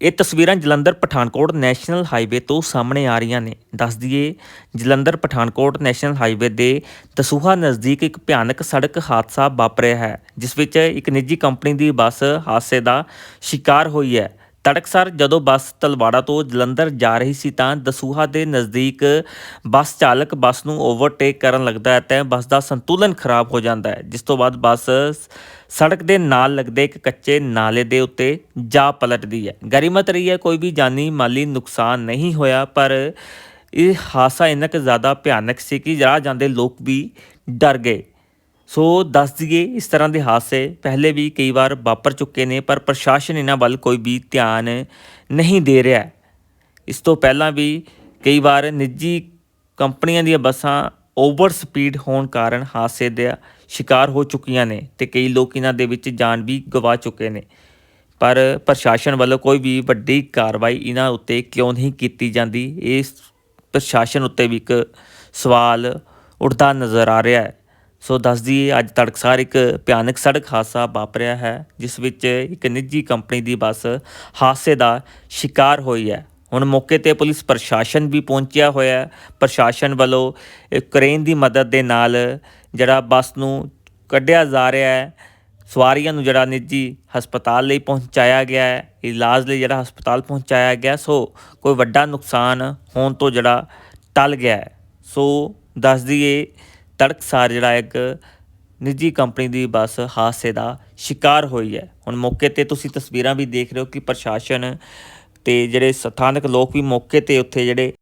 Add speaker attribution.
Speaker 1: ਇਹ ਤਸਵੀਰਾਂ Jalandhar Pathankot national highway ਤੋਂ ਸਾਹਮਣੇ ਆ ਰਹੀਆਂ ਨੇ। ਦੱਸ ਦਈਏ, ਜਲੰਧਰ ਪਠਾਨਕੋਟ ਨੈਸ਼ਨਲ ਹਾਈਵੇ ਦੇ ਦਸੂਹਾ ਨਜ਼ਦੀਕ ਇੱਕ ਭਿਆਨਕ ਸੜਕ ਹਾਦਸਾ ਵਾਪਰਿਆ ਹੈ, ਜਿਸ ਵਿੱਚ ਇੱਕ ਨਿੱਜੀ ਕੰਪਨੀ ਦੀ ਬੱਸ ਹਾਦਸੇ ਦਾ ਸ਼ਿਕਾਰ ਹੋਈ ਹੈ। ਤੜਕਸਰ ਜਦੋਂ ਬੱਸ ਤਲਵਾੜਾ ਤੋਂ ਜਲੰਧਰ ਜਾ ਰਹੀ ਸੀ ਤਾਂ ਦਸੂਹਾ ਦੇ ਨਜ਼ਦੀਕ ਬੱਸ ਚਾਲਕ ਬੱਸ ਨੂੰ ਓਵਰਟੇਕ ਕਰਨ ਲੱਗਦਾ ਹੈ ਤੇ ਬੱਸ ਦਾ ਸੰਤੁਲਨ ਖਰਾਬ ਹੋ ਜਾਂਦਾ ਹੈ, ਜਿਸ ਤੋਂ ਬਾਅਦ ਬੱਸ ਸੜਕ ਦੇ ਨਾਲ ਲੱਗਦੇ ਇੱਕ ਕੱਚੇ ਨਾਲੇ ਦੇ ਉੱਤੇ ਜਾ ਪਲਟਦੀ ਹੈ। ਗਰੀਮਤ ਰਹੀ ਹੈ, ਕੋਈ ਵੀ ਜਾਨੀ ਮਾਲੀ ਨੁਕਸਾਨ ਨਹੀਂ ਹੋਇਆ, ਪਰ ਇਹ ਹਾਦਸਾ ਇੰਨਾ ਕੁ ਜ਼ਿਆਦਾ ਭਿਆਨਕ ਸੀ ਕਿ ਰਾਹ ਜਾਂਦੇ ਲੋਕ ਵੀ ਡਰ ਗਏ। ਸੋ ਦੱਸ ਦਈਏ ਇਸ ਤਰ੍ਹਾਂ ਦੇ ਹਾਦਸੇ ਪਹਿਲੇ ਵੀ ਕਈ ਵਾਰ ਵਾਪਰ ਚੁੱਕੇ ਨੇ, ਪਰ ਪ੍ਰਸ਼ਾਸਨ ਇਹਨਾਂ ਵੱਲ ਕੋਈ ਵੀ ਧਿਆਨ ਨਹੀਂ ਦੇ ਰਿਹਾ। ਇਸ ਤੋਂ ਪਹਿਲਾਂ ਵੀ ਕਈ ਵਾਰ ਨਿੱਜੀ ਕੰਪਨੀਆਂ ਦੀਆਂ ਬੱਸਾਂ ਓਵਰ ਸਪੀਡ ਹੋਣ ਕਾਰਨ ਹਾਦਸੇ ਦਾ ਸ਼ਿਕਾਰ ਹੋ ਚੁੱਕੀਆਂ ਨੇ ਤੇ ਕਈ ਲੋਕ ਇਹਨਾਂ ਦੇ ਵਿੱਚ ਜਾਨ ਵੀ ਗਵਾ ਚੁੱਕੇ ਨੇ। ਪਰ ਪ੍ਰਸ਼ਾਸਨ ਵੱਲੋਂ ਕੋਈ ਵੀ ਵੱਡੀ ਕਾਰਵਾਈ ਇਹਨਾਂ ਉੱਤੇ ਕਿਉਂ ਨਹੀਂ ਕੀਤੀ ਜਾਂਦੀ ਇਸ ਪ੍ਰਸ਼ਾਸਨ ਉੱਤੇ ਵੀ ਇੱਕ ਸਵਾਲ ਉੱਠਦਾ ਨਜ਼ਰ ਆ ਰਿਹਾ ਹੈ। ਸੋ ਦੱਸ ਦਈਏ ਅੱਜ ਤੜਕਸਾਰ ਇੱਕ ਭਿਆਨਕ ਸੜਕ ਹਾਦਸਾ ਵਾਪਰਿਆ ਹੈ, ਜਿਸ ਵਿੱਚ ਇੱਕ ਨਿੱਜੀ ਕੰਪਨੀ ਦੀ ਬੱਸ ਹਾਦਸੇ ਦਾ ਸ਼ਿਕਾਰ ਹੋਈ ਹੈ। ਹੁਣ ਮੌਕੇ ਤੇ ਪੁਲਿਸ ਪ੍ਰਸ਼ਾਸਨ ਵੀ ਪਹੁੰਚਿਆ ਹੋਇਆ ਹੈ। ਪ੍ਰਸ਼ਾਸਨ ਵੱਲੋਂ ਇੱਕ ਕ੍ਰੇਨ ਦੀ ਮਦਦ ਦੇ ਨਾਲ ਜਿਹੜਾ ਬੱਸ ਨੂੰ ਕੱਢਿਆ ਜਾ ਰਿਹਾ ਹੈ। ਸਵਾਰੀਆਂ ਨੂੰ ਜਿਹੜਾ ਨਿੱਜੀ ਹਸਪਤਾਲ ਲਈ ਪਹੁੰਚਾਇਆ ਗਿਆ ਹੈ। ਇਲਾਜ ਲਈ ਜਿਹੜਾ ਹਸਪਤਾਲ ਪਹੁੰਚਾਇਆ ਗਿਆ, ਸੋ ਕੋਈ ਵੱਡਾ ਨੁਕਸਾਨ ਹੋਣ ਤੋਂ ਜਿਹੜਾ ਟਲ ਗਿਆ ਸੋ ਦੱਸ ਦਈਏ ਤੜਕਸਾਰ ਜਿਹੜਾ ਇੱਕ ਨਿੱਜੀ ਕੰਪਨੀ ਦੀ ਬੱਸ ਹਾਦਸੇ ਦਾ ਸ਼ਿਕਾਰ ਹੋਈ ਹੈ। ਹੁਣ ਮੌਕੇ ਤੇ ਤੁਸੀਂ ਤਸਵੀਰਾਂ ਵੀ ਦੇਖ ਰਹੇ ਹੋ ਕਿ ਪ੍ਰਸ਼ਾਸਨ ਤੇ ਜਿਹੜੇ ਸਥਾਨਕ ਲੋਕ ਵੀ ਮੌਕੇ ਤੇ ਉੱਥੇ ਜਿਹੜੇ